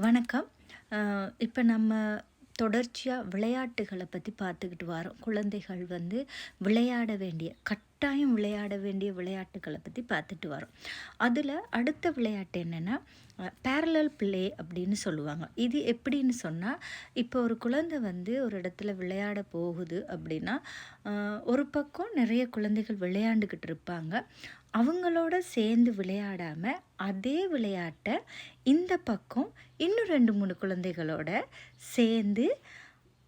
வணக்கம். இப்போ நம்ம தொடர்ச்சியாக விளையாட்டுகளை பற்றி பார்த்துக்கிட்டு வரோம். குழந்தைகள் வந்து விளையாட வேண்டிய கட்டாயம் விளையாட வேண்டிய விளையாட்டுகளை பற்றி பார்த்துட்டு வரோம். அதில் அடுத்த விளையாட்டு என்னென்னா பேரலல் பிளே அப்படின்னு சொல்லுவாங்க. இது எப்படின்னு சொன்னால் இப்போ ஒரு குழந்தை வந்து ஒரு இடத்துல விளையாட போகுது அப்படின்னா ஒரு பக்கம் நிறைய குழந்தைகள் விளையாண்டுக்கிட்டு இருப்பாங்க. அவங்களோட சேர்ந்து விளையாடாமல் அதே விளையாட்டை இந்த பக்கம் இன்னும் ரெண்டு மூணு குழந்தைகளோட சேர்ந்து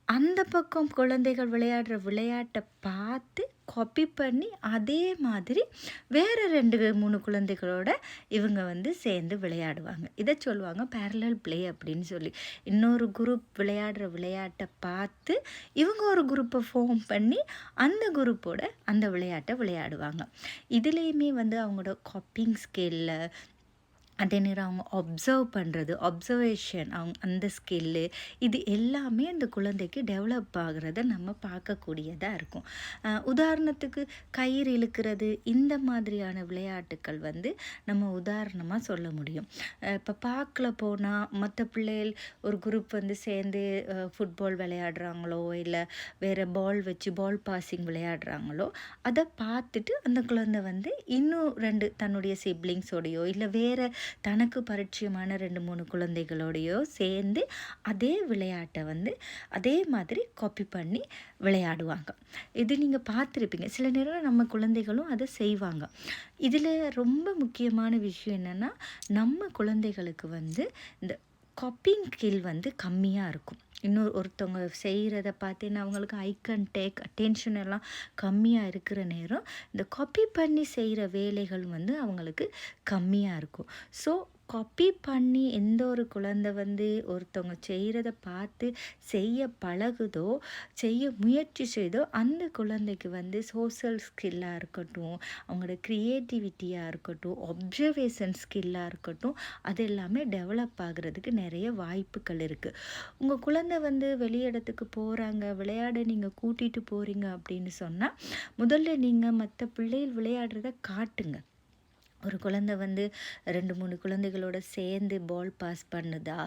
அந்த பக்கம் குழந்தைகள் விளையாடுற விளையாட்டை பார்த்து காப்பி பண்ணி அதே மாதிரி வேறு ரெண்டு மூணு குழந்தைகளோட இவங்க வந்து சேர்ந்து விளையாடுவாங்க. இதை சொல்லுவாங்க பேரலல் பிளே அப்படின்னு சொல்லி. இன்னொரு குரூப் விளையாடுற விளையாட்டை பார்த்து இவங்க ஒரு குரூப்பை ஃபார்ம் பண்ணி அந்த குரூப்போட அந்த விளையாட்டை விளையாடுவாங்க. இதுலேயுமே வந்து அவங்களோட காப்பிங் ஸ்கில்ல அதே நேரம் அவங்க அப்சர்வ் பண்ணுறது அப்சர்வேஷன் அவங்க அந்த ஸ்கில்லு இது எல்லாமே அந்த குழந்தைக்கு டெவலப் ஆகிறத நம்ம பார்க்கக்கூடியதாக இருக்கும். உதாரணத்துக்கு கயிறு இழுக்கிறது இந்த மாதிரியான விளையாட்டுக்கள் வந்து நம்ம உதாரணமாக சொல்ல முடியும். இப்போ பார்க்கில் போனால் மற்ற பிள்ளைகள் ஒரு குரூப் வந்து சேர்ந்து ஃபுட்பால் விளையாடுறாங்களோ இல்லை வேறு பால் வச்சு பால் பாசிங் விளையாடுறாங்களோ அதை பார்த்துட்டு அந்த குழந்தை வந்து இன்னும் ரெண்டு தன்னுடைய சிப்ளிங்ஸோடையோ இல்லை வேறு தனக்கு பரிச்சயமான ரெண்டு மூணு குழந்தைகளோடையோ சேர்ந்து அதே விளையாட்டை வந்து அதே மாதிரி காப்பி பண்ணி விளையாடுவாங்க. இது நீங்கள் பார்த்துருப்பீங்க. சில நேரம் நம்ம குழந்தைகளும் அதை செய்வாங்க. இதில் ரொம்ப முக்கியமான விஷயம் என்னென்னா நம்ம குழந்தைகளுக்கு வந்து இந்த காப்பிங் ஸ்கில் வந்து கம்மியாக இருக்கும். இன்னொரு ஒருத்தவங்க செய்கிறத பார்த்தீங்கன்னா அவங்களுக்கு ஐ கண்டேக் அட்டென்ஷன் எல்லாம் கம்மியாக இருக்கிற நேரம் இந்த காப்பி பண்ணி செய்கிற வேலைகள் வந்து அவங்களுக்கு கம்மியாக இருக்கும். ஸோ காப்பி பண்ணி எந்த ஒரு குழந்தை வந்து ஒருத்தவங்க செய்கிறத பார்த்து செய்ய பழகுதோ செய்ய முயற்சி செய்தோ அந்த குழந்தைக்கு வந்து சோஷியல் ஸ்கில்லாக இருக்கட்டும் அவங்களோட க்ரியேட்டிவிட்டியாக இருக்கட்டும் அப்சர்வேஷன் ஸ்கில்லாக இருக்கட்டும் அது எல்லாமே டெவலப் ஆகிறதுக்கு நிறைய வாய்ப்புகள் இருக்குது உங்கள் குழந்தை வந்து வெளியிடத்துக்கு போகிறாங்க விளையாட நீங்கள் கூட்டிகிட்டு போகிறீங்க அப்படின்னு சொன்னால் முதல்ல நீங்கள் மற்ற பிள்ளைகள் விளையாடுறத காட்டுங்க. ஒரு குழந்தை வந்து ரெண்டு மூணு குழந்தைகளோட சேர்ந்து பால் பாஸ் பண்ணுதா?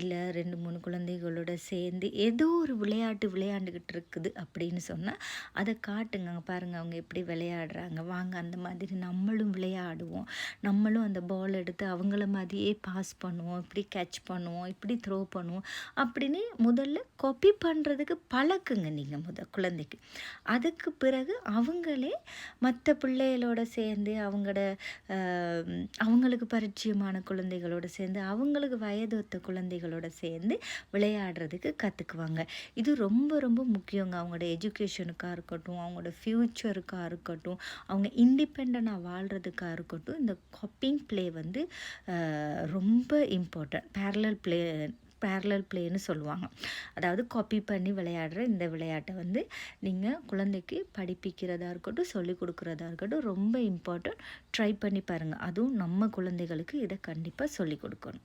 இல்லை ரெண்டு மூணு குழந்தைகளோட சேர்ந்து ஏதோ ஒரு விளையாட்டு விளையாண்டுக்கிட்டு இருக்குது அப்படின்னு சொன்னால் அதை காட்டுங்க. பாருங்கள் பாருங்க அவங்க எப்படி விளையாடுறாங்க. வாங்க அந்த மாதிரி நம்மளும் விளையாடுவோம். நம்மளும் அந்த பால் எடுத்து அவங்கள மாதிரியே பாஸ் பண்ணுவோம். இப்படி கேட்ச் பண்ணுவோம். இப்படி த்ரோ பண்ணுவோம். அப்படின்னு முதல்ல காப்பி பண்ணுறதுக்கு பழக்குங்க நீங்கள் முத குழந்தைக்கு. அதுக்கு பிறகு அவங்களே மற்ற பிள்ளைகளோட சேர்ந்து அவங்களோட அவங்களுக்கு பரிச்சயமான குழந்தைகளோடு சேர்ந்து அவங்களுக்கு வயது ஒத்த குழந்தைகளோட சேர்ந்து விளையாடுறதுக்கு கற்றுக்குவாங்க இது ரொம்ப ரொம்ப முக்கியங்க. அவங்களோட எஜுகேஷனுக்காக இருக்கட்டும் அவங்களோட ஃப்யூச்சருக்காக இருக்கட்டும் அவங்க இண்டிபெண்ட்டாக வாழ்கிறதுக்காக இருக்கட்டும் இந்த காப்பிங் ப்ளே வந்து ரொம்ப இம்பார்ட்டன்ட் பேரலல் ப்ளே பேரலல் பிளேன்னு சொல்லுவாங்க. அதாவது காப்பி பண்ணி விளையாடுற இந்த விளையாட்டை வந்து நீங்கள் குழந்தைக்கு படிப்பிக்கிறதா இருக்கட்டும் சொல்லிக் கொடுக்குறதா இருக்கட்டும் ரொம்ப இம்பார்ட்டன்ட் ட்ரை பண்ணி பாருங்கள் அதுவும் நம்ம குழந்தைகளுக்கு இதை கண்டிப்பாக சொல்லிக் கொடுக்கணும்.